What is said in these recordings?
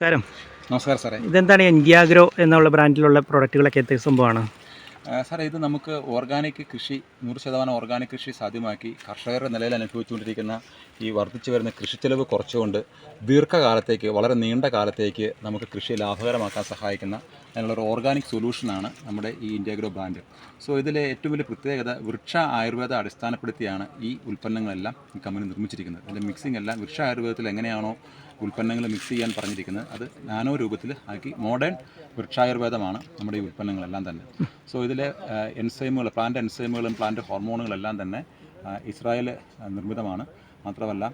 നമസ്കാരം. നമസ്കാരം സാറേ. ഇതെന്താണ് എൻഗ്യാഗ്രോ എന്നുള്ള ബ്രാൻഡിലുള്ള പ്രൊഡക്റ്റുകളൊക്കെ എത്തിയ സംഭവമാണ്? സാറേ ഇത് നമുക്ക് ഓർഗാനിക് കൃഷി നൂറ് ശതമാനം ഓർഗാനിക് കൃഷി സാധ്യമാക്കി കർഷകരുടെ നിലയിൽ അനുഭവിച്ചുകൊണ്ടിരിക്കുന്ന ഈ വർദ്ധിച്ചു വരുന്ന കൃഷിച്ചെലവ് കുറച്ചുകൊണ്ട് ദീർഘകാലത്തേക്ക് വളരെ നീണ്ട കാലത്തേക്ക് നമുക്ക് കൃഷി ലാഭകരമാക്കാൻ സഹായിക്കുന്ന അതിനുള്ളൊരു ഓർഗാനിക് സൊല്യൂഷനാണ് നമ്മുടെ ഈ ഇൻഡ്യാഗ്രോ ബ്രാൻഡ്. സോ ഇതിലെ ഏറ്റവും വലിയ പ്രത്യേകത വൃക്ഷ ആയുർവേദ അടിസ്ഥാനപ്പെടുത്തിയാണ് ഈ ഉൽപ്പന്നങ്ങളെല്ലാം ഈ കമ്പനി നിർമ്മിച്ചിരിക്കുന്നത്. ഇതിന്റെ മിക്സിംഗ് എല്ലാം വൃക്ഷ ആയുർവേദത്തിൽ എങ്ങനെയാണോ ഉൽപ്പന്നങ്ങൾ മിക്സ് ചെയ്യാൻ പറഞ്ഞിരിക്കുന്നത്. അത് നാനോ രൂപത്തിൽ ആക്കി മോഡേൺ വൃക്ഷായുർവേദമാണ് നമ്മുടെ ഈ ഉൽപ്പന്നങ്ങളെല്ലാം തന്നെ. സോ ഇതിലെ എൻസൈമുകൾ പ്ലാന്റ് എൻസൈമുകളും പ്ലാന്റ് ഹോർമോണുകളെല്ലാം തന്നെ ഇസ്രായേൽ നിർമ്മിതമാണ്. മാത്രമല്ല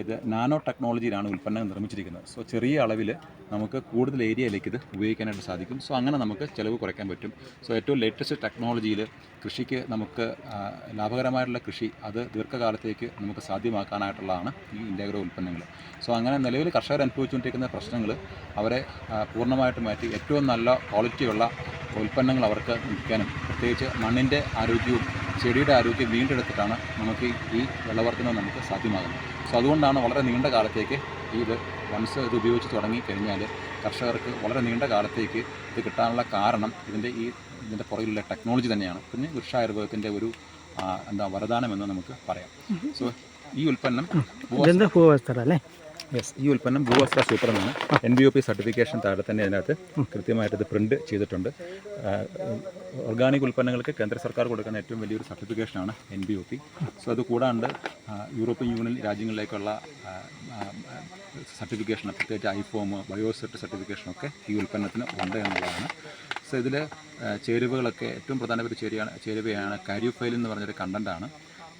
ഇത് നാനോ ടെക്നോളജിയിലാണ് ഉൽപ്പന്നങ്ങൾ നിർമ്മിച്ചിരിക്കുന്നത്. സോ ചെറിയ അളവിൽ നമുക്ക് കൂടുതൽ ഏരിയയിലേക്ക് ഇത് ഉപയോഗിക്കാനായിട്ട് സാധിക്കും. സോ അങ്ങനെ നമുക്ക് ചിലവ് കുറയ്ക്കാൻ പറ്റും. സോ ഏറ്റവും ലേറ്റസ്റ്റ് ടെക്നോളജിയിൽ കൃഷിക്ക് നമുക്ക് ലാഭകരമായിട്ടുള്ള കൃഷി അത് ദീർഘകാലത്തേക്ക് നമുക്ക് സാധ്യമാക്കാനായിട്ടുള്ളതാണ് ഈ ഇൻഡഗ്രോ ഉൽപ്പന്നങ്ങൾ സോ അങ്ങനെ നിലവിൽ കർഷകർ അനുഭവിച്ചുകൊണ്ടിരിക്കുന്ന പ്രശ്നങ്ങൾ അവരെ പൂർണമായിട്ട് മാറ്റി ഏറ്റവും നല്ല ക്വാളിറ്റിയുള്ള ഉൽപ്പന്നങ്ങൾ അവർക്ക് വിൽക്കാനും പ്രത്യേകിച്ച് മണ്ണിന്റെ ആരോഗ്യവും ചെടിയുടെ ആരോഗ്യം വീണ്ടെടുത്തിട്ടാണ് നമുക്ക് ഈ വിളവർത്തനം നമുക്ക് സാധ്യമാകുന്നത്. സോ അതുകൊണ്ടാണ് വളരെ നീണ്ട കാലത്തേക്ക് ഇത് വൺസ് ഇത് ഉപയോഗിച്ച് തുടങ്ങി കഴിഞ്ഞാൽ കർഷകർക്ക് വളരെ നീണ്ട കാലത്തേക്ക് ഇത് കിട്ടാനുള്ള കാരണം ഇതിന്റെ ഈ ഇതിന്റെ പുറകിലുള്ള ടെക്നോളജി തന്നെയാണ്. പിന്നെ വൃക്ഷായുർവേദത്തിന്റെ ഒരു എന്താ വരദാനമെന്ന് നമുക്ക് പറയാം. സോ ഈ ഉൽപ്പന്നം അല്ലേ? യെസ് ഈ ഉൽപ്പന്നം ഭൂവസ്ത്ര സൂപ്പർ എന്നാണ് N B O P certification താഴെ തന്നെ അതിനകത്ത് കൃത്യമായിട്ട് ഇത് പ്രിന്റ് ചെയ്തിട്ടുണ്ട്. ഓർഗാനിക് ഉൽപ്പന്നങ്ങൾക്ക് കേന്ദ്ര സർക്കാർ കൊടുക്കുന്ന ഏറ്റവും വലിയൊരു സർട്ടിഫിക്കേഷനാണ് N B O P so അത് കൂടാണ്ട് യൂറോപ്യൻ യൂണിയൻ രാജ്യങ്ങളിലേക്കുള്ള സർട്ടിഫിക്കേഷൻ പ്രത്യേകിച്ച് ഐഫോം ബയോസെറ്റ് സർട്ടിഫിക്കേഷനൊക്കെ ഈ ഉൽപ്പന്നത്തിന് ഉണ്ട് എന്നുള്ളതാണ്. സോ ഇതിൽ ചേരുവകളൊക്കെ ഏറ്റവും പ്രധാനപ്പെട്ട ചേരുവയാണ് ചേരുവയാണ് കാരിയോഫൈൽ എന്ന് പറഞ്ഞൊരു കണ്ടന്റാണ്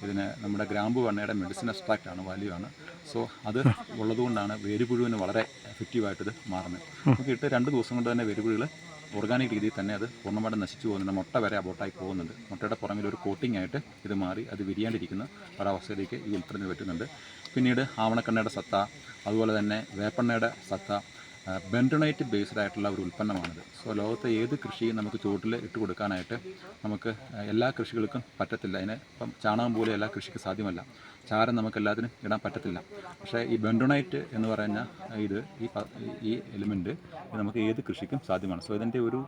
ഇതിന് നമ്മുടെ ഗ്രാമ്പു വണ്ണയുടെ മെഡിസിൻ എക്സ്ട്രാക്റ്റ് ആണ് വാല്യൂ ആണ്. സോ അത് ഉള്ളതുകൊണ്ടാണ് വേരുപുഴുവിന് വളരെ എഫക്റ്റീവായിട്ട് ഇത് മാറുന്നത്. നമുക്ക് ഇട്ട് രണ്ട് ദിവസം കൊണ്ട് തന്നെ വേരുപുഴുകൾ ഓർഗാനിക് രീതിയിൽ തന്നെ അത് പൂർണമായിട്ട് നശിച്ചു പോകുന്നുണ്ട് മുട്ട വരെ അബോട്ടായി പോകുന്നുണ്ട്. മുട്ടയുടെ പുറമിൽ ഒരു കോട്ടിംഗ് ആയിട്ട് ഇത് മാറി അത് വിരിയാണ്ടിരിക്കുന്ന ഒരവസ്ഥയിലേക്ക് ഈ ഉൽപ്പന്നം പറ്റുന്നുണ്ട്. പിന്നീട് ആവണക്കെണ്ണയുടെ സത്ത അതുപോലെ തന്നെ വേപ്പെണ്ണയുടെ സത്ത ബെൻഡണൈറ്റ് ബേസ്ഡ് ആയിട്ടുള്ള ഒരു ഉൽപ്പന്നമാണിത്. സോ ലോകത്തെ ഏത് കൃഷിയും നമുക്ക് ചുവട്ടിൽ ഇട്ട് കൊടുക്കാനായിട്ട് നമുക്ക് എല്ലാ കൃഷികൾക്കും പറ്റത്തില്ല. അതിന് ഇപ്പം ചാണകം പോലെ എല്ലാ കൃഷിക്ക് സാധ്യമല്ല. ചാരം നമുക്ക് എല്ലാത്തിനും ഇടാൻ പറ്റത്തില്ല. പക്ഷേ ഈ ബെൻഡണൈറ്റ് എന്ന് പറയുന്ന ഇത് ഈ ഈ എലിമെന്റ് നമുക്ക് ഏത് കൃഷിക്കും സാധ്യമാണ്. സോ ഇതിന്റെ ഒരു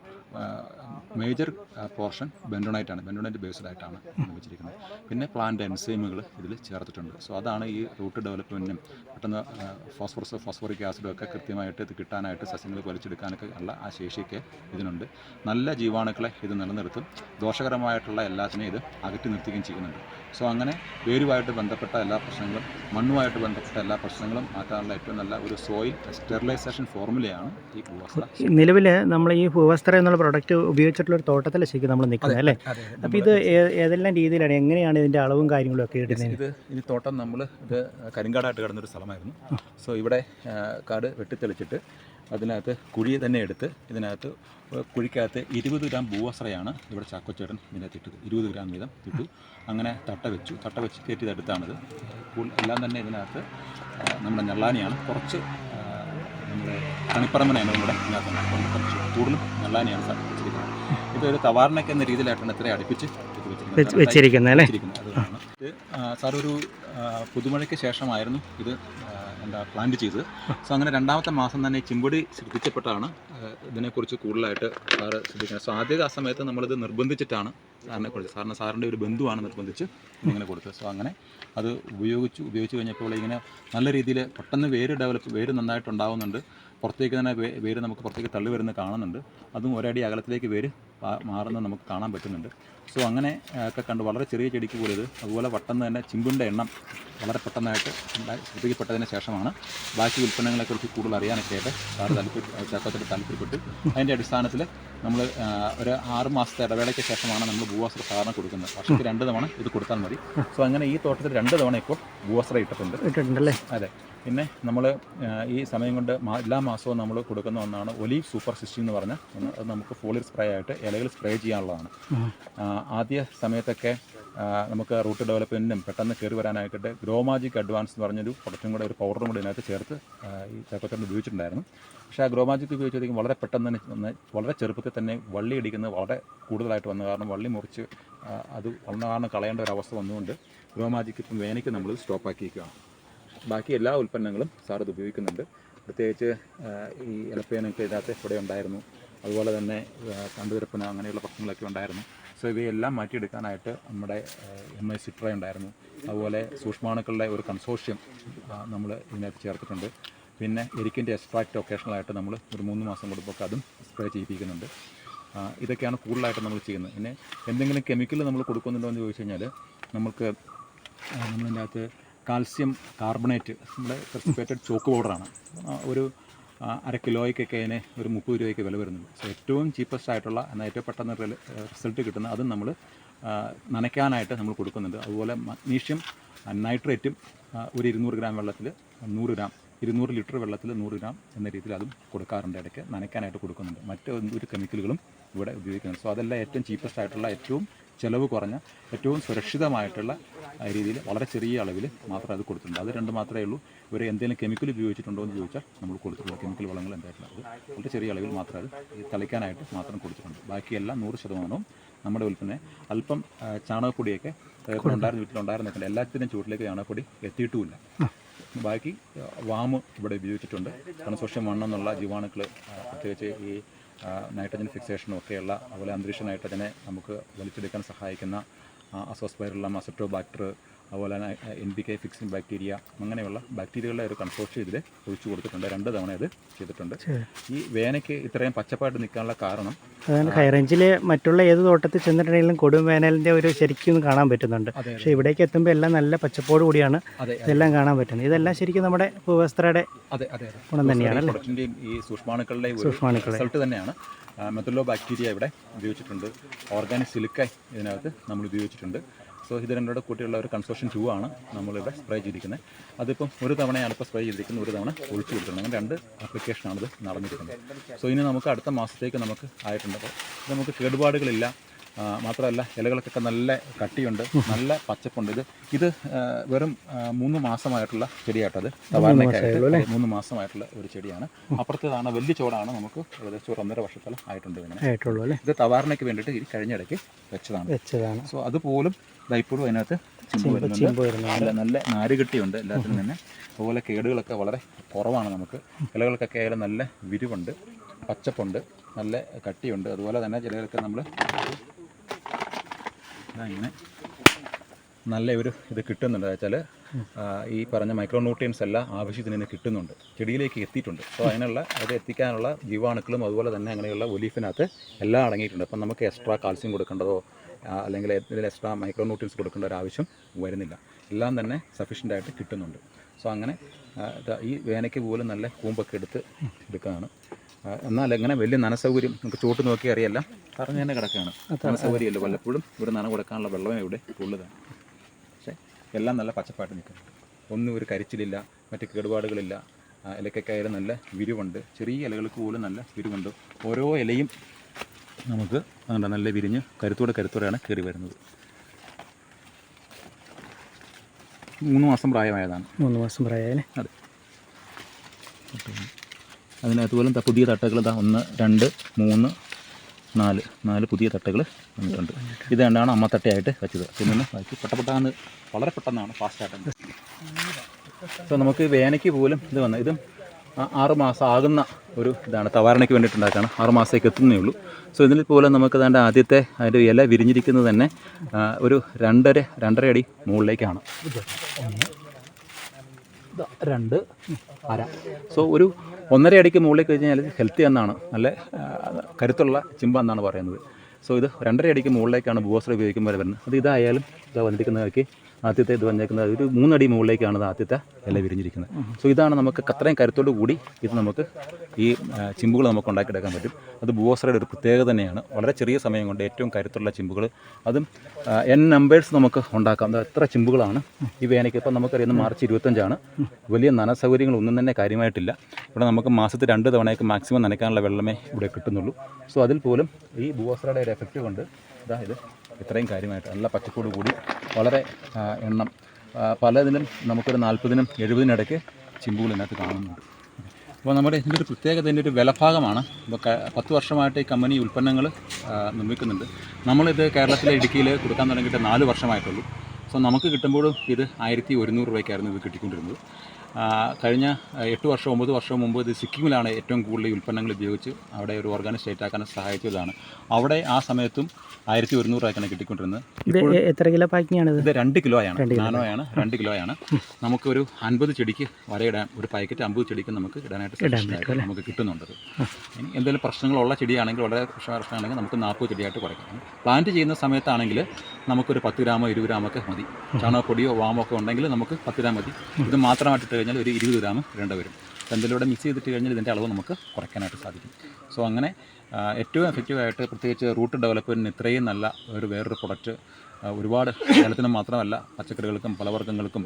മേജർ പോർഷൻ ബെൻഡോണൈറ്റാണ് ബെൻഡോണൈറ്റ് ബേസ്ഡ് ആയിട്ടാണ് നിർമ്മിച്ചിരിക്കുന്നത്. പിന്നെ പ്ലാന്റ് എൻസൈമുകൾ ഇതിൽ ചേർത്തിട്ടുണ്ട്. സോ അതാണ് ഈ റൂട്ട് ഡെവലപ്മെന്റിനും പെട്ടെന്ന് ഫോസ്ഫറസ് ഫോസ്ഫോറിക് ആസിഡും ഒക്കെ കൃത്യമായിട്ട് ഇത് കിട്ടാനായിട്ട് സസ്യങ്ങൾ വലിച്ചെടുക്കാനൊക്കെ ഉള്ള ആ ശേഷിയൊക്കെ ഇതിനുണ്ട്. നല്ല ജീവാണുക്കളെ ഇത് നിലനിർത്തും. ദോഷകരമായിട്ടുള്ള എല്ലാത്തിനെയും ഇത് അകറ്റി നിർത്തുകയും ചെയ്യുന്നുണ്ട്. സോ അങ്ങനെ വേരുമായിട്ട് ബന്ധപ്പെട്ട എല്ലാ പ്രശ്നങ്ങളും മണ്ണുമായിട്ട് ബന്ധപ്പെട്ട എല്ലാ പ്രശ്നങ്ങളും മാറ്റാനുള്ള ഏറ്റവും നല്ല ഒരു സോയിൽ സ്റ്റെറിലൈസേഷൻ ഫോർമുലയാണ് ഈ ഭൂവസ്ത്ര. നിലവിൽ നമ്മൾ ഈ ഭൂവസ്ത്ര എന്നുള്ള പ്രൊഡക്റ്റ് ഉപയോഗിച്ചിട്ടുള്ള ഒരു തോട്ടത്തിൽ ശരിക്കും നമ്മൾ നിൽക്കുന്നത് അല്ലേ? അപ്പോൾ ഇത് ഏതെല്ലാം രീതിയിലാണ് എങ്ങനെയാണ് ഇതിന്റെ അളവും കാര്യങ്ങളും ഒക്കെ ഇടുന്നത്? ഇത് ഈ തോട്ടം നമ്മൾ ഇത് കരിങ്കാടായിട്ട് കിടന്നൊരു സ്ഥലമായിരുന്നു. സോ ഇവിടെ കാട് വെട്ടിത്തെളിച്ചിട്ട് അതിനകത്ത് കുഴി തന്നെ എടുത്ത് ഇതിനകത്ത് കുഴിക്കകത്ത് ഇരുപത് ഗ്രാം ഭൂവസ്ത്രയാണ് ഇവിടെ ചാക്കോച്ചേട്ടൻ ഇതിനകത്ത് ഇട്ടത്. ഇരുപത് ഗ്രാം വീതം ഇട്ടു. അങ്ങനെ തട്ട വെച്ചു. തട്ട വെച്ച് കയറ്റിയതെടുത്താണിത് എല്ലാം തന്നെ ഇതിനകത്ത് നമ്മുടെ ഞെള്ളാനിയാണ്. കുറച്ച് നമ്മുടെ കണിപ്പറമ്പനാണ് നമ്മുടെ ഇതിനകത്ത് കുറച്ച് കൂടുതലും ഞെള്ളാനിയാണ് വെച്ചിരിക്കുന്നത് ഇത് ഒരു തവാറിനൊക്കെ എന്ന രീതിയിലായിട്ടാണ് ഇത്രയും അടുപ്പിച്ച് വെച്ചിരിക്കുന്നത്. വെച്ചിരിക്കുന്നത് അതുകൊണ്ടാണ്. ഇത് സാർ ഒരു പുതുമഴയ്ക്ക് ശേഷമായിരുന്നു ഇത് എന്താ പ്ലാന്റ് ചെയ്തത്. സോ അങ്ങനെ രണ്ടാമത്തെ മാസം തന്നെ ചിമ്പടി ശ്രദ്ധിച്ചപ്പെട്ടാണ് ഇതിനെക്കുറിച്ച് കൂടുതലായിട്ട് സാറ് ശ്രദ്ധിക്കുന്നത് സോ ആദ്യ ആ സമയത്ത് നമ്മളിത് നിർബന്ധിച്ചിട്ടാണ്. സാറിനെ കൊടുത്തു സാറിന് സാറിന്റെ ഒരു ബന്ധുവാണ് നിർബന്ധിച്ച് ഇങ്ങനെ കൊടുത്തു. സോ അങ്ങനെ അത് ഉപയോഗിച്ചു ഉപയോഗിച്ച് കഴിഞ്ഞപ്പോൾ ഇങ്ങനെ നല്ല രീതിയിൽ പെട്ടെന്ന് വേര് ഡെവലപ്പ് വേര് നന്നായിട്ടുണ്ടാവുന്നുണ്ട്. പുറത്തേക്ക് തന്നെ വേര് നമുക്ക് പുറത്തേക്ക് തള്ളി വരുന്നത് കാണുന്നുണ്ട്. അതും ഒരടി അകലത്തിലേക്ക് വേര് മാറുന്നത് നമുക്ക് കാണാൻ പറ്റുന്നുണ്ട്. സോ അങ്ങനെ ഒക്കെ കണ്ട് വളരെ ചെറിയ ചെടിക്ക് പോലും അതുപോലെ പെട്ടെന്ന് തന്നെ ചിമ്പിന്റെ എണ്ണം വളരെ പെട്ടെന്നായിട്ട് ശ്രദ്ധിക്കപ്പെട്ടതിന് ശേഷമാണ്. ബാക്കി ഉൽപ്പന്നങ്ങളെക്കുറിച്ച് കൂടുതൽ അറിയാനൊക്കെ ആയിട്ട് സാറ് താല്പര്യം ചക്കത്തിൽ താല്പര്യപ്പെട്ടു. അതിന്റെ അടിസ്ഥാനത്തിൽ നമ്മൾ ഒരു ആറ് മാസത്തെ ഇടവേളയ്ക്ക് ശേഷമാണ് നമ്മൾ ഭൂവസ്ത്ര സാധാരണ കൊടുക്കുന്നത്. വർഷത്തിൽ രണ്ട് തവണ ഇത് കൊടുത്താൽ മതി. സോ അങ്ങനെ ഈ തോട്ടത്തിൽ രണ്ട് തവണ ഇപ്പോൾ ഭൂവാസ്ത്ര ഇട്ടിട്ടുണ്ട്. ഇട്ടിട്ടുണ്ടല്ലേ? അതെ. പിന്നെ നമ്മൾ ഈ സമയം കൊണ്ട് എല്ലാ മാസവും നമ്മൾ കൊടുക്കുന്ന ഒന്നാണ് ഒലീവ് സൂപ്പർ സിസ്റ്റി എന്ന് പറഞ്ഞ അത് നമുക്ക് ഫോളിയർ സ്പ്രേ ആയിട്ട് ഇലകൾ സ്പ്രേ ചെയ്യാനുള്ളതാണ്. ആദ്യ സമയത്തൊക്കെ നമുക്ക് റൂട്ട് ഡെവലപ്മെന്റിനും പെട്ടെന്ന് കയറി വരാനായിട്ട് ഗ്രോമാജിക് അഡ്വാൻസ് എന്ന് പറഞ്ഞൊരു പ്രൊഡക്റ്റും കൂടെ ഒരു പൗഡറും കൂടെ ഇതിനകത്ത് ചേർത്ത് ഈ ചക്കത്തന്നെ ഉപയോഗിച്ചിട്ടുണ്ടായിരുന്നു. പക്ഷേ ആ ഗ്രോമാജിക് ഉപയോഗിച്ചിരിക്കും വളരെ പെട്ടെന്ന് തന്നെ വളരെ ചെറുപ്പത്തിൽ തന്നെ വള്ളി ഇടിക്കുന്നത് വളരെ കൂടുതലായിട്ട് വന്ന. കാരണം വള്ളി മുറിച്ച് അത് വന്ന കാരണം കളയേണ്ട ഒരു അവസ്ഥ വന്നുകൊണ്ട് ഗ്രോമാജിക് ഇപ്പം വേനയ്ക്ക് നമ്മൾ സ്റ്റോപ്പാക്കിയിരിക്കുകയാണ് ബാക്കി എല്ലാ ഉൽപ്പന്നങ്ങളും സാർ ഇത് ഉപയോഗിക്കുന്നുണ്ട്. പ്രത്യേകിച്ച് ഈ ഇലപ്പേനൊക്കെ ഇതിനകത്ത് ഇവിടെ ഉണ്ടായിരുന്നു. അതുപോലെ തന്നെ കണ്ടുതിരപ്പന അങ്ങനെയുള്ള പ്രശ്നങ്ങളൊക്കെ ഉണ്ടായിരുന്നു. സോ ഇവയെല്ലാം മാറ്റിയെടുക്കാനായിട്ട് നമ്മുടെ എം ഐ സിട്ര ഉണ്ടായിരുന്നു. അതുപോലെ സൂക്ഷ്മാണുക്കളുടെ ഒരു കൺസോഷ്യം നമ്മൾ ഇതിനകത്ത് ചേർത്തിട്ടുണ്ട്. പിന്നെ എരിക്കിന്റെ എക്സ്ട്രാക്റ്റ് ഒക്കേഷണലായിട്ട് നമ്മൾ ഒരു മൂന്ന് മാസം കൂടുമ്പോൾ അതും സ്പ്രേ ചെയ്യിപ്പിക്കുന്നുണ്ട്. ഇതൊക്കെയാണ് കൂടുതലായിട്ട് നമ്മൾ ചെയ്യുന്നത്. പിന്നെ എന്തെങ്കിലും കെമിക്കൽ നമ്മൾ കൊടുക്കുന്നുണ്ടോ എന്ന് ചോദിച്ചു കഴിഞ്ഞാൽ നമുക്ക് നമ്മളതിന്റെ അകത്ത് കാൽസ്യം കാർബണേറ്റ് നമ്മുടെ പ്രസിപ്പേറ്റഡ് ചോക്ക് പൗഡറാണ് ഒരു അര കിലോയ്ക്കൊക്കെ അതിന് ഒരു മുപ്പത് രൂപയ്ക്ക് വില വരുന്നുണ്ട്. സോ ഏറ്റവും ചീപ്പസ്റ്റ് ആയിട്ടുള്ള എന്നാൽ ഏറ്റവും പെട്ടെന്ന് റിസൾട്ട് കിട്ടുന്ന അതും നമ്മൾ നനയ്ക്കാനായിട്ട് നമ്മൾ കൊടുക്കുന്നുണ്ട്. അതുപോലെ മഗ്നീഷ്യം നൈട്രേറ്റും ഒരു ഇരുന്നൂറ് ഗ്രാം വെള്ളത്തിൽ നൂറ് ഗ്രാം ഇരുന്നൂറ് ലിറ്റർ വെള്ളത്തിൽ നൂറ് ഗ്രാം എന്ന രീതിയിൽ അതും കൊടുക്കാറുണ്ട് ഇടയ്ക്ക്. നനയ്ക്കാനായിട്ട് കൊടുക്കുന്നുണ്ട്. മറ്റൊരു കെമിക്കലുകളും ഇവിടെ ഉപയോഗിക്കുന്നുണ്ട്. സോ അതെല്ലാം ഏറ്റവും ചീപ്പസ്റ്റ് ആയിട്ടുള്ള ഏറ്റവും ചിലവ് കുറഞ്ഞ ഏറ്റവും സുരക്ഷിതമായിട്ടുള്ള രീതിയിൽ വളരെ ചെറിയ അളവിൽ മാത്രമേ അത് കൊടുത്തിട്ടുണ്ട്. അത് രണ്ട് മാത്രമേ ഉള്ളൂ. ഇവർ എന്തെങ്കിലും കെമിക്കൽ ഉപയോഗിച്ചിട്ടുണ്ടോ എന്ന് ചോദിച്ചാൽ നമ്മൾ കൊടുത്തിട്ടുള്ള കെമിക്കൽ വളങ്ങൾ എന്തായിട്ടുള്ളത് വളരെ ചെറിയ അളവിൽ മാത്രമേ അത് തളിക്കാനായിട്ട് മാത്രം കൊടുത്തിട്ടുണ്ട്. ബാക്കിയെല്ലാം നൂറ് ശതമാനവും നമ്മുടെ ഉൽപ്പന്നം അല്പം ചാണകപ്പൊടിയൊക്കെ ഉണ്ടായിരുന്ന വീട്ടിലുണ്ടായിരുന്നില്ല എല്ലാത്തിനും ചൂട്ടിലേക്ക് ചാണകപ്പൊടി എത്തിയിട്ടുമില്ല. ബാക്കി വാമ് ഇവിടെ ഉപയോഗിച്ചിട്ടുണ്ട്. കാരണം വണ്ണം എന്നുള്ള ജീവാണുക്കൾ പ്രത്യേകിച്ച് ഈ നൈട്രജൻ ഫിക്സേഷനും ഒക്കെയുള്ള അതുപോലെ അന്തരീക്ഷ നൈട്രജനെ നമുക്ക് വലിച്ചെടുക്കാൻ സഹായിക്കുന്ന അസോസ്പൈറുള്ള മസറ്റോ ബാക്ടർ അതുപോലെ തന്നെ N P K fixing bacteria അങ്ങനെയുള്ള ബാക്ടീരിയകളുടെ ഒരു കൺസോർഷ്യം ഇതിൽ ഒഴിച്ചു കൊടുത്തിട്ടുണ്ട്. രണ്ട് തവണ ഇത് ചെയ്തിട്ടുണ്ട്. ഈ വേനയ്ക്ക് ഇത്രയും പച്ചപ്പായിട്ട് നിൽക്കാനുള്ള കാരണം ഹൈറേഞ്ചിൽ മറ്റുള്ള ഏത് തോട്ടത്തിൽ ചെന്നിട്ടുണ്ടെങ്കിലും കൊടും വേനലിന്റെ ഒരു ശരിക്കും കാണാൻ പറ്റുന്നുണ്ട്. പക്ഷേ ഇവിടേക്ക് എത്തുമ്പോൾ എല്ലാം നല്ല പച്ചപ്പോട് കൂടിയാണ് ഇതെല്ലാം കാണാൻ പറ്റുന്നത്. ഇതെല്ലാം ശരിക്കും നമ്മുടെ ഭൂവസ്ത്രയുടെ ഗുണം തന്നെയാണ് ഈ സൂക്ഷ്മാണുക്കളുടെ റിസൾട്ട് തന്നെയാണ്. മെത്തല്ലോ ബാക്ടീരിയ ഇവിടെ ഉപയോഗിച്ചിട്ടുണ്ട്. ഓർഗാനിക് സിലിക്കായി ഇതിനകത്ത് നമ്മൾ ഉപയോഗിച്ചിട്ടുണ്ട്. സോ ഇത് രണ്ടോടെ കൂട്ടിയുള്ള ഒരു കൺസോഷൻ ടൂ ആണ് നമ്മളിവിടെ സ്പ്രേ ചെയ്തിരിക്കുന്നത്. അതിപ്പം ഒരു തവണയാണ് ഇപ്പോൾ സ്പ്രേ ചെയ്തിരിക്കുന്നത്. ഒരു തവണ ഒഴിച്ചു കൊടുത്തിട്ടുണ്ട്. അങ്ങനെ രണ്ട് ആപ്ലിക്കേഷനാണ് ഇത് നടന്നിരിക്കുന്നത്. സോ ഇനി നമുക്ക് അടുത്ത മാസത്തേക്ക് നമുക്ക് ആയിട്ടുണ്ട്. അപ്പോൾ നമുക്ക് കേടുപാടുകളില്ല. മാത്രമല്ല ഇലകൾക്കൊക്കെ നല്ല കട്ടിയുണ്ട് നല്ല പച്ചപ്പുണ്ട്. ഇത് ഇത് വെറും മൂന്ന് മാസമായിട്ടുള്ള ചെടിയാട്ടത് തവാറിനൊക്കെയായിട്ട് അതെ, മൂന്ന് മാസമായിട്ടുള്ള ഒരു ചെടിയാണ്. അപ്പുറത്തേതാണ് വലിയ ചോടാണ് നമുക്ക് ഏകദേശം ഒരു ഒന്നര വർഷത്തോളം ആയിട്ടുണ്ട് ഇങ്ങനെ ഇത് തവാറിനൊക്കെ വേണ്ടിയിട്ട് ഈ കഴിഞ്ഞിടയ്ക്ക് വെച്ചതാണ്. വെച്ചതാണ്. സോ അതുപോലും ഇപ്പോഴും അതിനകത്ത് നല്ല നല്ല നാരുകെട്ടിയുണ്ട് എല്ലാത്തിനും തന്നെ. അതുപോലെ കേടുകളൊക്കെ വളരെ കുറവാണ് നമുക്ക്. ഇലകൾക്കൊക്കെ ആയാലും നല്ല വിരിവുണ്ട് പച്ചപ്പുണ്ട് നല്ല കട്ടിയുണ്ട്. അതുപോലെ തന്നെ ചിലകൾക്ക് നമ്മൾ ഇങ്ങനെ നല്ല ഒരു ഇത് കിട്ടുന്നുണ്ട്. വെച്ചാൽ ഈ പറഞ്ഞ മൈക്രോന്യൂട്രിയൻസ് എല്ലാം ആവശ്യത്തിന് തന്നെ കിട്ടുന്നുണ്ട്. ചെടിയിലേക്ക് എത്തിയിട്ടുണ്ട്. അപ്പോൾ അതിനുള്ള അത് എത്തിക്കാനുള്ള ജീവാണുക്കളും അതുപോലെ തന്നെ അങ്ങനെയുള്ള ഒലീഫിനകത്ത് എല്ലാം അടങ്ങിയിട്ടുണ്ട്. അപ്പം നമുക്ക് എക്സ്ട്രാ കാൽസ്യം കൊടുക്കേണ്ടതോ അല്ലെങ്കിൽ ഇതിൽ എക്സ്ട്രാ മൈക്രോന്യൂട്രിയൻസ് കൊടുക്കേണ്ട ഒരു ആവശ്യം വരുന്നില്ല. എല്ലാം തന്നെ സഫീഷ്യന്റ് ആയിട്ട് കിട്ടുന്നുണ്ട്. സോ അങ്ങനെ ഈ വേനയ്ക്ക് പോലും നല്ല കൂമ്പൊക്കെ എടുത്ത് എടുക്കുകയാണ് എന്നാൽ എങ്ങനെ വലിയ നനസൗകര്യം നമുക്ക് ചൂട്ട് നോക്കി അറിയല്ല. പറഞ്ഞു തന്നെ കിടക്കുകയാണ് നനസൗകര്യമല്ലോ വല്ലപ്പോഴും ഇവിടെ നന കൊടുക്കാനുള്ള വെള്ളമേ ഇവിടെ ഉള്ളതാണ്. പക്ഷേ എല്ലാം നല്ല പച്ചപ്പാട്ട് നിൽക്കുന്നു. ഒന്നും ഒരു കരിച്ചിലില്ല മറ്റ് കേടുപാടുകളില്ല. ഇലക്കൊക്കെ നല്ല വിരിവുണ്ട്. ചെറിയ ഇലകൾക്ക് പോലും നല്ല വിരിവുണ്ട്. ഓരോ ഇലയും നമുക്ക് അതുകൊണ്ട് നല്ല വിരിഞ്ഞ് കരുത്തോടെ കരുത്തോടെയാണ് കയറി വരുന്നത്. മൂന്ന് മാസം പ്രായമായതാണ്. മൂന്ന് മാസം പ്രായമായാലേ അതെ. അതിനകത്ത് പോലും പുതിയ തട്ടകൾ ഇതാ ഒന്ന് രണ്ട് മൂന്ന് നാല്. നാല് പുതിയ തട്ടകൾ വന്നിട്ടുണ്ട്. ഇത് രണ്ടാണ് അമ്മത്തട്ടയായിട്ട് വെച്ചത്. പിന്നെ ബാക്കി പെട്ടപ്പെട്ടാന്ന് വളരെ പെട്ടെന്നാണ് ഫാസ്റ്റായിട്ട് സോ നമുക്ക് വേനയ്ക്ക് പോലും ഇത് വന്നത് ഇതും ആറ് മാസം ആകുന്ന ഒരു ഇതാണ് തവാരണയ്ക്ക് വേണ്ടിയിട്ടുണ്ടാക്കുകയാണ് ആറ് മാസത്തേക്ക് എത്തുന്നേ ഉള്ളൂ. സോ ഇതിൽ പോലും നമുക്ക് അതിന്റെ ആദ്യത്തെ അതിന്റെ ഇല വിരിഞ്ഞിരിക്കുന്നത് തന്നെ ഒരു രണ്ടര രണ്ടര അടി മുകളിലേക്കാണ്. രണ്ട് അര. സോ ഒരു ഒന്നര അടിക്ക് മുകളിലേക്ക് കഴിഞ്ഞാൽ ഹെൽത്തി എന്നാണ്. നല്ല കരുത്തുള്ള ചിമ്പ എന്നാണ് പറയുന്നത്. സോ ഇത് രണ്ടര അടിക്ക് മുകളിലേക്കാണ് ബൂസ്റ്റർ ഉപയോഗിക്കുമ്പോൾ വരുന്നത്. അത് ഇതായാലും ഇതാ വന്നിരിക്കുന്നതൊക്കെ ആദ്യത്തെ ഇത് വന്നേക്കുന്നത് ഒരു മൂന്നടി മുകളിലേക്കാണ് ഇത് ആദ്യത്തെ ഇല വിരിഞ്ഞിരിക്കുന്നത്. സോ ഇതാണ് നമുക്ക് അത്രയും കരുത്തോട് കൂടി ഇത് നമുക്ക് ഈ ചിമ്പുകൾ നമുക്ക് ഉണ്ടാക്കിയെടുക്കാൻ പറ്റും. അത് ബുവോസറയുടെ ഒരു പ്രത്യേകത തന്നെയാണ്. വളരെ ചെറിയ സമയം കൊണ്ട് ഏറ്റവും കരുത്തുള്ള ചിമ്പുകൾ. അതും എൻ നമ്പേഴ്സ് നമുക്ക് ഉണ്ടാക്കാം. അത് എത്ര ചിമ്പുകളാണ്? ഈ വേനയ്ക്ക് ഇപ്പം നമുക്കറിയുന്ന മാർച്ച് ഇരുപത്തഞ്ചാണ്. വലിയ നനസൗകര്യങ്ങൾ ഒന്നും തന്നെ കാര്യമായിട്ടില്ല. ഇവിടെ നമുക്ക് മാസത്തിൽ രണ്ട് തവണയൊക്കെ മാക്സിമം നനയ്ക്കാനുള്ള വെള്ളമേ ഇവിടെ കിട്ടുന്നുള്ളൂ. സോ അതിൽ പോലും ഈ ബുവോസറയുടെ ഒരു എഫക്റ്റ് കൊണ്ട് ഇത് ഇത്രയും കാര്യമായിട്ട് നല്ല പച്ചക്കോട് കൂടി വളരെ എണ്ണം. പലതിനും നമുക്കൊരു നാൽപ്പതിനും എഴുപതിനും ഇടയ്ക്ക് ചിമ്പുകൾ ഇതിനകത്ത് കാണുന്നുണ്ട്. അപ്പോൾ നമ്മുടെ ഇതിന്റെ ഒരു പ്രത്യേകത ഇതിന്റെ ഒരു വിലഭാഗമാണ് ഇപ്പോൾ പത്ത് വർഷമായിട്ട് ഈ കമ്പനി ഉൽപ്പന്നങ്ങൾ നിർമ്മിക്കുന്നുണ്ട്. നമ്മളിത് കേരളത്തിലെ ഇടുക്കിയിൽ കൊടുക്കാൻ തുടങ്ങിയിട്ട് നാല് വർഷമായിട്ടുള്ളൂ. സോ നമുക്ക് കിട്ടുമ്പോഴും ഇത് ആയിരത്തി ഒരുന്നൂറ് രൂപയ്ക്കായിരുന്നു ഇത് കിട്ടിക്കൊണ്ടിരുന്നത്. കഴിഞ്ഞ എട്ട് വർഷം ഒമ്പത് വർഷം മുമ്പ് ഇത് സിക്കിമിലാണ് ഏറ്റവും കൂടുതൽ ഉൽപ്പന്നങ്ങൾ ഉപയോഗിച്ച് അവിടെ ഒരു ഓർഗാനിക് സ്റ്റേറ്റ് ആക്കാൻ സഹായിച്ചതാണ്. അവിടെ ആ സമയത്തും ആയിരത്തി ഒരുന്നൂറ് രൂപയ്ക്കാണ് കിട്ടിക്കൊണ്ടിരുന്നത്. എത്ര കിലോ പാക്കിംഗ് ആണ് ഇത് രണ്ട് കിലോ ആണ് നാനോ ആണ് രണ്ട് കിലോ ആണ്. നമുക്ക് ഒരു അൻപത് ചെടിക്ക് വരയിടാൻ ഒരു പാക്കറ്റ് അമ്പത് ചെടിക്ക് നമുക്ക് ഇടാനായിട്ട് നമുക്ക് കിട്ടുന്നുണ്ട് ഇനി എന്തെങ്കിലും പ്രശ്നങ്ങളുള്ള ചെടിയാണെങ്കിൽ വളരെ പ്രശ്ന- പ്രശ്നമാണെങ്കിൽ നമുക്ക് നാൽപ്പത് ചെടിയായിട്ട് കുറയ്ക്കാം. പ്ലാന്റ് ചെയ്യുന്ന സമയത്താണെങ്കിൽ നമുക്കൊരു പത്ത് ഗ്രാമോ ഇരുപത് ഗ്രാമൊക്കെ മതി. ചാണകപ്പൊടിയോ വാമോ ഒക്കെ ഉണ്ടെങ്കിൽ നമുക്ക് പത്ത് ഗ്രാം മതി. ഇത് മാത്രമായിട്ട് ഇട്ട് കഴിഞ്ഞാൽ ഒരു ഇരുപത് ഗ്രാം ഇടേണ്ട വരും. എന്തെങ്കിലും മിക്സ് ചെയ്തിട്ട് കഴിഞ്ഞാൽ ഇതിന്റെ അളവ് നമുക്ക് കുറയ്ക്കാനായിട്ട് സാധിക്കും. സോ അങ്ങനെ ഏറ്റവും എഫക്റ്റീവായിട്ട് പ്രത്യേകിച്ച് റൂട്ട് ഡെവലപ്മെന്റിന് ഇത്രയും നല്ല ഒരു വേറൊരു പ്രൊഡക്റ്റ് ഒരുപാട് കേരളത്തിന് മാത്രമല്ല പച്ചക്കറികൾക്കും പലവർഗങ്ങൾക്കും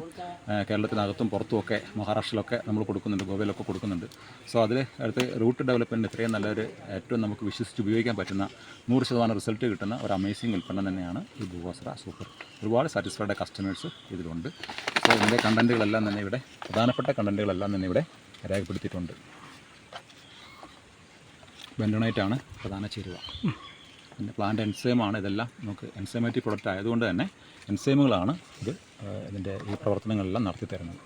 കേരളത്തിനകത്തും പുറത്തുമൊക്കെ മഹാരാഷ്ട്രയിലൊക്കെ നമ്മൾ കൊടുക്കുന്നുണ്ട് ഗോവയിലൊക്കെ കൊടുക്കുന്നുണ്ട്. സോ അതിൽ അടുത്ത് റൂട്ട് ഡെവലപ്മെന്റിന് ഇത്രയും നല്ലൊരു ഏറ്റവും നമുക്ക് വിശ്വസിച്ച് ഉപയോഗിക്കാൻ പറ്റുന്ന നൂറ് ശതമാനം റിസൾട്ട് കിട്ടുന്ന ഒരു അമേസിംഗ് ഉൽപ്പന്നം തന്നെയാണ് ഈ ഭൂവസ്ത്ര സൂപ്പർ. ഒരുപാട് സാറ്റിസ്ഫൈഡ് കസ്റ്റമേഴ്സ് ഇതിലുണ്ട്. സോ ഇതിന്റെ കണ്ടന്റുകളെല്ലാം തന്നെ ഇവിടെ പ്രധാനപ്പെട്ട കണ്ടന്റുകളെല്ലാം തന്നെ ഇവിടെ രേഖപ്പെടുത്തിയിട്ടുണ്ട്. ബെൻഡോണൈറ്റ് ആണ് പ്രധാന ചേരുവ. പിന്നെ പ്ലാന്റ് എൻസൈമാണ് ഇതെല്ലാം നമുക്ക് എൻസൈമാറ്റിക് പ്രൊഡക്റ്റ് ആയതുകൊണ്ട് തന്നെ എൻസൈമുകളാണ് ഇത് ഇതിന്റെ ഈ പ്രവർത്തനങ്ങളെല്ലാം നടത്തി തരുന്നത്